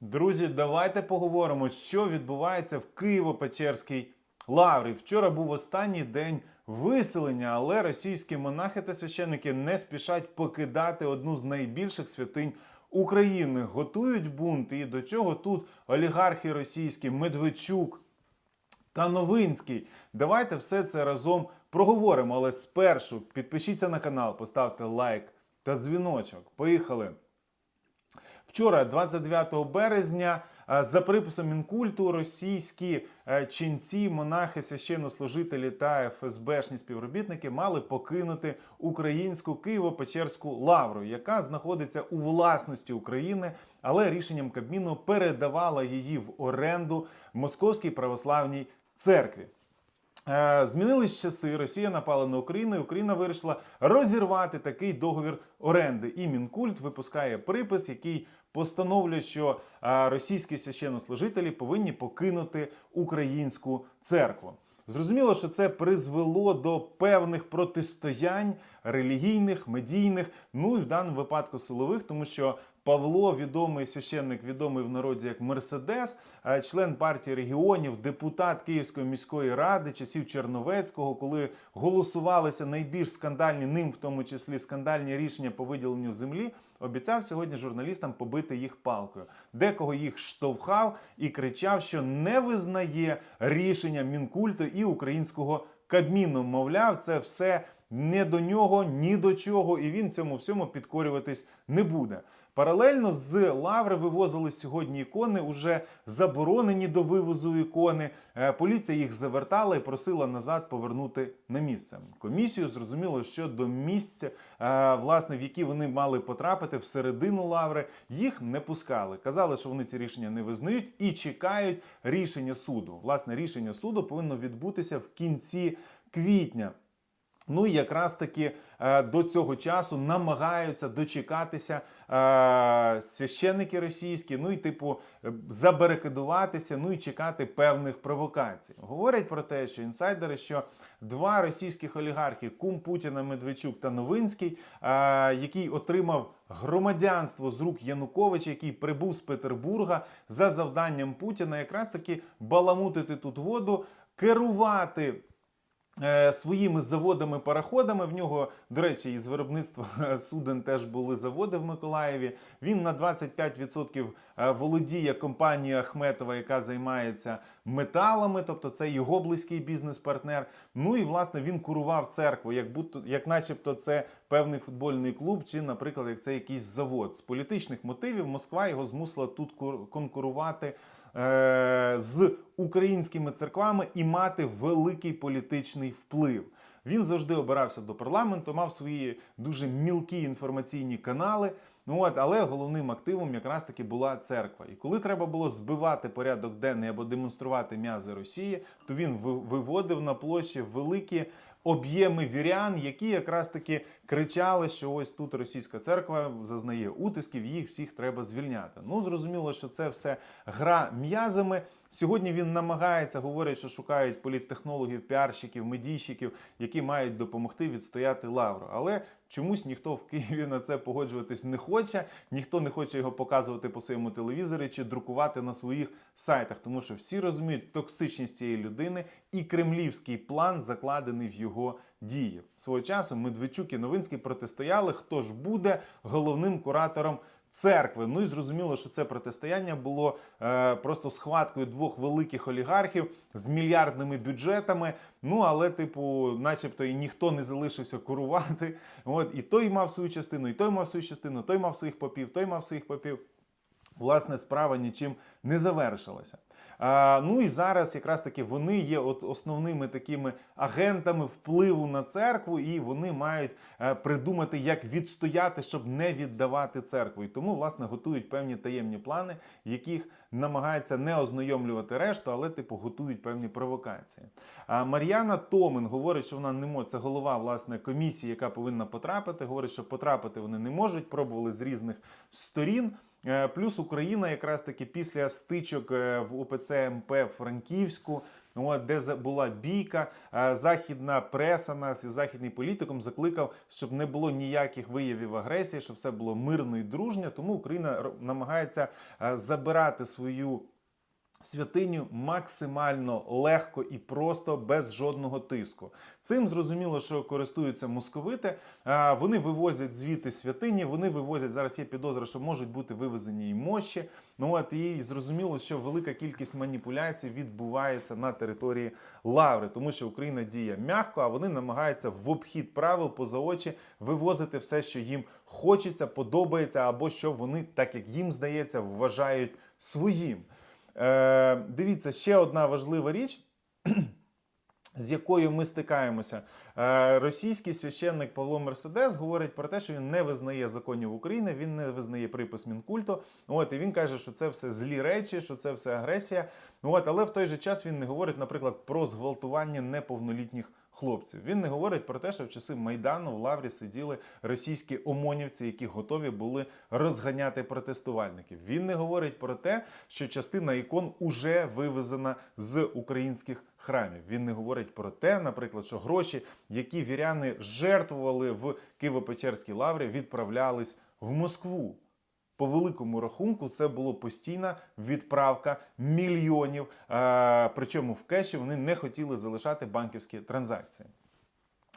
Друзі, давайте поговоримо, що відбувається в Києво-Печерській лаврі. Вчора був останній день виселення, але російські монахи та священники не спішать покидати одну з найбільших святинь України. Готують бунт. І до чого тут олігархи російські, Медведчук, та Новинський. Давайте все це разом проговоримо. Але спершу підпишіться на канал, поставте лайк та дзвіночок. Поїхали! Вчора, 29 березня, е, за приписом Мінкульту, російські е, ченці, монахи, священнослужителі та ФСБшні співробітники мали покинути українську Києво-Печерську лавру, яка знаходиться у власності України, але рішенням Кабміну передавала її в оренду Московській православній церкві. Е, Змінились часи. Росія напала на Україну. і Україна вирішила розірвати такий договір оренди. І Мінкульт випускає припис, який постановлює, що е, російські священнослужителі повинні покинути українську церкву. Зрозуміло, що це призвело до певних протистоянь релігійних, медійних, ну і в даному випадку силових, тому що Павло, відомий священник, відомий в народі як Мерседес, е, член партії регіонів, депутат Київської міської ради часів Черновецького, коли голосувалися найбільш скандальні ним, в тому числі скандальні рішення по виділенню землі, обіцяв сьогодні журналістам побити їх палкою. Декого їх штовхав і кричав, що не визнає рішення мінкульту і українського Кабміну. Мовляв, це все не до нього, ні до чого, і він цьому всьому підкорюватись не буде. Паралельно з лаври вивозили сьогодні ікони, уже заборонені до вивозу ікони. Е, Поліція їх завертала і просила назад повернути на місце. Комісію зрозуміло, що до місця, е, власне, в які вони мали потрапити всередину лаври, їх не пускали. Казали, що вони ці рішення не визнають і чекають рішення суду. Власне, рішення суду повинно відбутися в кінці квітня. Ну і якраз таки е, до цього часу намагаються дочекатися е, священники російські, ну і типу е, забарикадуватися, ну і чекати певних провокацій. Говорять про те, що інсайдери, що два російських олігархи Кум Путіна, Медведчук та Новинський, який отримав громадянство з рук Януковича, який прибув з Петербурга за завданням Путіна, якраз таки баламутити тут воду, керувати. Е, Своїми заводами пароходами в нього, до речі, із виробництва суден теж були заводи в Миколаєві. Він на 25% е, володіє компанією Ахметова, яка займається металами, тобто це його близький бізнес-партнер. Ну і власне він курував церкву, як будто як, начебто, це певний футбольний клуб, чи, наприклад, як це якийсь завод. З політичних мотивів Москва його змусила тут конкурувати е, з українськими церквами і мати великий політичний вплив. Він завжди обирався до парламенту, мав свої дуже мілкі інформаційні канали. Ну от, але головним активом якраз таки була церква. І коли треба було збивати порядок денний або демонструвати м'язи Росії, то він виводив на площі великі об'єми вірян, які якраз таки кричали, що ось тут російська церква зазнає утисків, їх всіх треба звільняти. Ну зрозуміло, що це все гра м'язами. Сьогодні він намагається, говорять, що шукають політтехнологів, піарщиків, медійщиків, які мають допомогти відстояти лавру. Але чомусь ніхто в Києві на це погоджуватись не хоче, ніхто не хоче його показувати по своєму телевізорі чи друкувати на своїх сайтах, тому що всі розуміють токсичність цієї людини і кремлівський план закладений в його дії. Свого часу Медведчук і Новинський протистояли, хто ж буде головним куратором церкви. Ну і зрозуміло, що це протистояння було е, просто схваткою двох великих олігархів з мільярдними бюджетами. Ну але, типу, начебто, і ніхто не залишився курувати. От і той мав свою частину, і той мав свою частину, той мав своїх попів, той мав своїх попів. Власне, справа нічим не завершилася. А, ну і зараз якраз таки вони є от основними такими агентами впливу на церкву, і вони мають е, придумати, як відстояти, щоб не віддавати церкву. І тому, власне, готують певні таємні плани, яких намагаються не ознайомлювати решту, але типу готують певні провокації. А Мар'яна Томин говорить, що вона не може. Це голова власне комісії, яка повинна потрапити. Говорить, що потрапити вони не можуть. Пробували з різних сторін. Е, Плюс Україна, якраз таки після стичок е, в УПЦ МП Франківську, от, де була бійка, західна преса нас і західний політиком закликав, щоб не було ніяких виявів агресії, щоб все було мирно і дружньо. Тому Україна намагається забирати свою святиню максимально легко і просто без жодного тиску. Цим зрозуміло, що користуються московити. Вони вивозять звідти святині, вони вивозять зараз. Є підозра, що можуть бути вивезені і мощі. Ну от і зрозуміло, що велика кількість маніпуляцій відбувається на території Лаври, тому що Україна діє м'яко, а вони намагаються в обхід правил поза очі вивозити все, що їм хочеться, подобається, або що вони, так як їм здається, вважають своїм. Е, дивіться, ще одна важлива річ. З якою ми стикаємося, Е, російський священник Павло Мерседес говорить про те, що він не визнає законів України, він не визнає припис Мінкульту. От і він каже, що це все злі речі, що це все агресія. От, але в той же час він не говорить, наприклад, про зґвалтування неповнолітніх хлопців. Він не говорить про те, що в часи майдану в лаврі сиділи російські омонівці, які готові були розганяти протестувальників. Він не говорить про те, що частина ікон уже вивезена з українських храмів. Він не говорить про те, наприклад, що гроші, які віряни жертвували в Києво-Печерській лаврі, відправлялись в Москву. По великому рахунку, це було постійна відправка мільйонів. е, Причому в кеші вони не хотіли залишати банківські транзакції.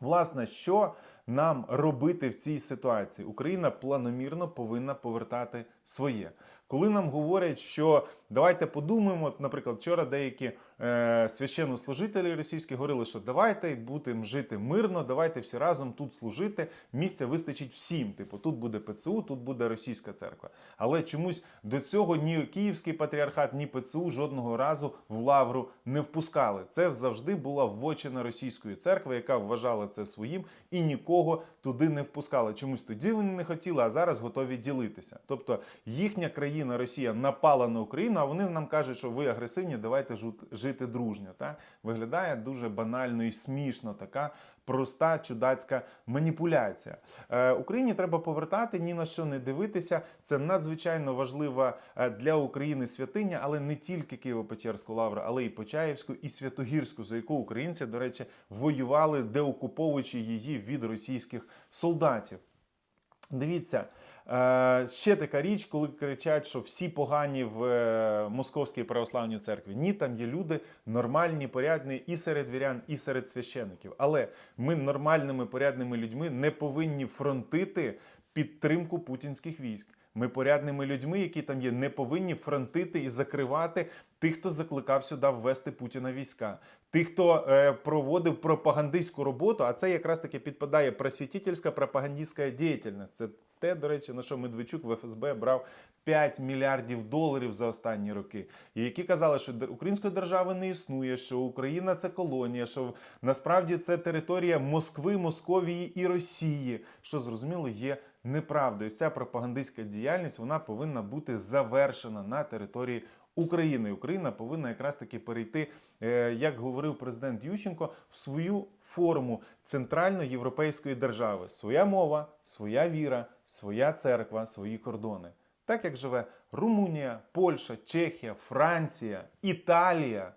Власне, що нам робити в цій ситуації? Україна планомірно повинна повертати своє. Коли нам говорять, що давайте подумаємо, наприклад, вчора деякі е, священнослужителі російські говорили, що давайте будемо жити мирно, давайте всі разом тут служити. Місця вистачить всім. Типу, тут буде ПЦУ, тут буде російська церква. Але чомусь до цього ні Київський патріархат, ні ПЦУ жодного разу в лавру не впускали. Це завжди була ввочина російської церкви, яка вважала це своїм і нікого туди не впускали. Чомусь тоді вони не хотіли, а зараз готові ділитися. Тобто їхня країна Росія напала на Україну, а вони нам кажуть, що ви агресивні, давайте жити дружньо. Та виглядає дуже банально і смішно така. Проста чудацька маніпуляція. Е, Україні треба повертати, ні на що не дивитися. Це надзвичайно важлива е, для України святиня, але не тільки Києво-Печерську лавру, але і Почаївську, і Святогірську, за яку українці, до речі, воювали, деокуповуючи її від російських солдатів. Дивіться, ще така річ, коли кричать, що всі погані в е, Московській православній церкві. Ні, там є люди нормальні, порядні і серед вірян, і серед священиків. Але ми нормальними порядними людьми не повинні фронтити підтримку путінських військ. Ми порядними людьми, які там є, не повинні фронтити і закривати тих, хто закликав сюди ввести Путіна війська, тих, хто е, проводив пропагандистську роботу. А це якраз таки підпадає просвітительська пропагандистська діяльність. Це те, до речі, на що Медведчук в ФСБ брав 5 мільярдів доларів за останні роки, і які казали, що української держави не існує, що Україна це колонія, що насправді це територія Москви, Московії і Росії, що зрозуміло є неправдою. Ця пропагандистська діяльність вона повинна бути завершена на території України. Україна повинна якраз таки перейти, е, як говорив президент Ющенко, в свою форму центрально-європейської держави. Своя мова, своя віра, своя церква, свої кордони. Так як живе Румунія, Польща, Чехія, Франція, Італія.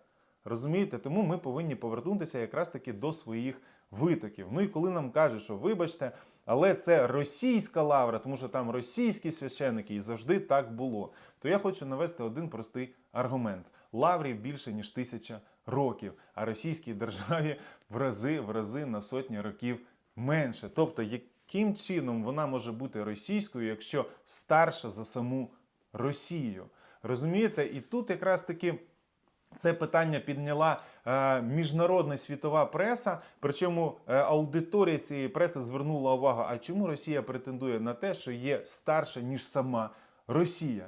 Розумієте, тому ми повинні повернутися якраз таки до своїх витоків. Ну і коли нам кажуть, що вибачте, але це російська лавра, тому що там російські священики, і завжди так було. То я хочу навести один простий аргумент: лаврі більше ніж тисяча років, а російській державі в рази, в рази на сотні років менше. Тобто, яким чином вона може бути російською, якщо старша за саму Росію? Розумієте, і тут якраз таки. Це питання підняла е, міжнародна світова преса. Причому е, аудиторія цієї преси звернула увагу, а чому Росія претендує на те, що є старша ніж сама Росія.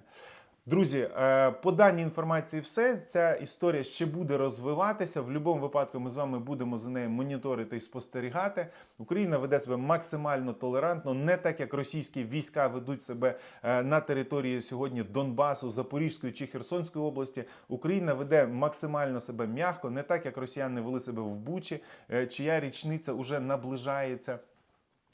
Друзі, е, по даній інформації, все ця історія ще буде розвиватися. В будь-якому випадку ми з вами будемо за нею моніторити і спостерігати. Україна веде себе максимально толерантно, не так як російські війська ведуть себе е, на території сьогодні Донбасу, Запорізької чи Херсонської області. Україна веде максимально себе м'яко, не так як росіяни вели себе в Бучі, е, чия річниця вже наближається.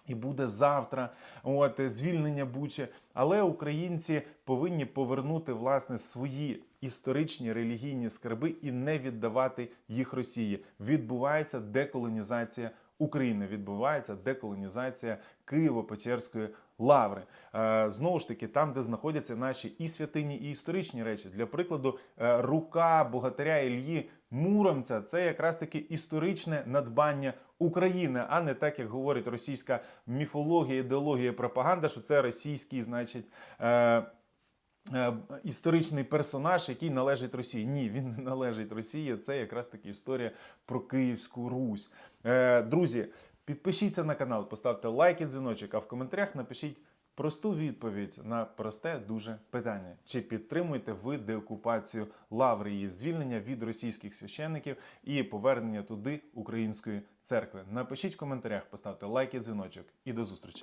І буде завтра, от е, звільнення Бучі. Але українці повинні повернути власне свої історичні релігійні скарби і не віддавати їх Росії. Відбувається деколонізація України. Відбувається деколонізація Києво-Печерської лаври. Е, знову ж таки, там, де знаходяться наші і святині, і історичні речі. Для прикладу, е, рука богатиря Ільї Муромця це якраз таки історичне надбання України, а не так, як говорить російська міфологія, ідеологія, пропаганда, що це російський, значить. Е, Історичний персонаж, який належить Росії. Ні, він не належить Росії. Це якраз таки історія про Київську Русь. Е, Друзі, підпишіться на канал, поставте лайк і дзвіночок, а в коментарях напишіть просту відповідь на просте дуже питання: чи підтримуєте ви деокупацію лаври її звільнення від російських священників і повернення туди української церкви? Напишіть в коментарях, поставте лайк і дзвіночок. І до зустрічі.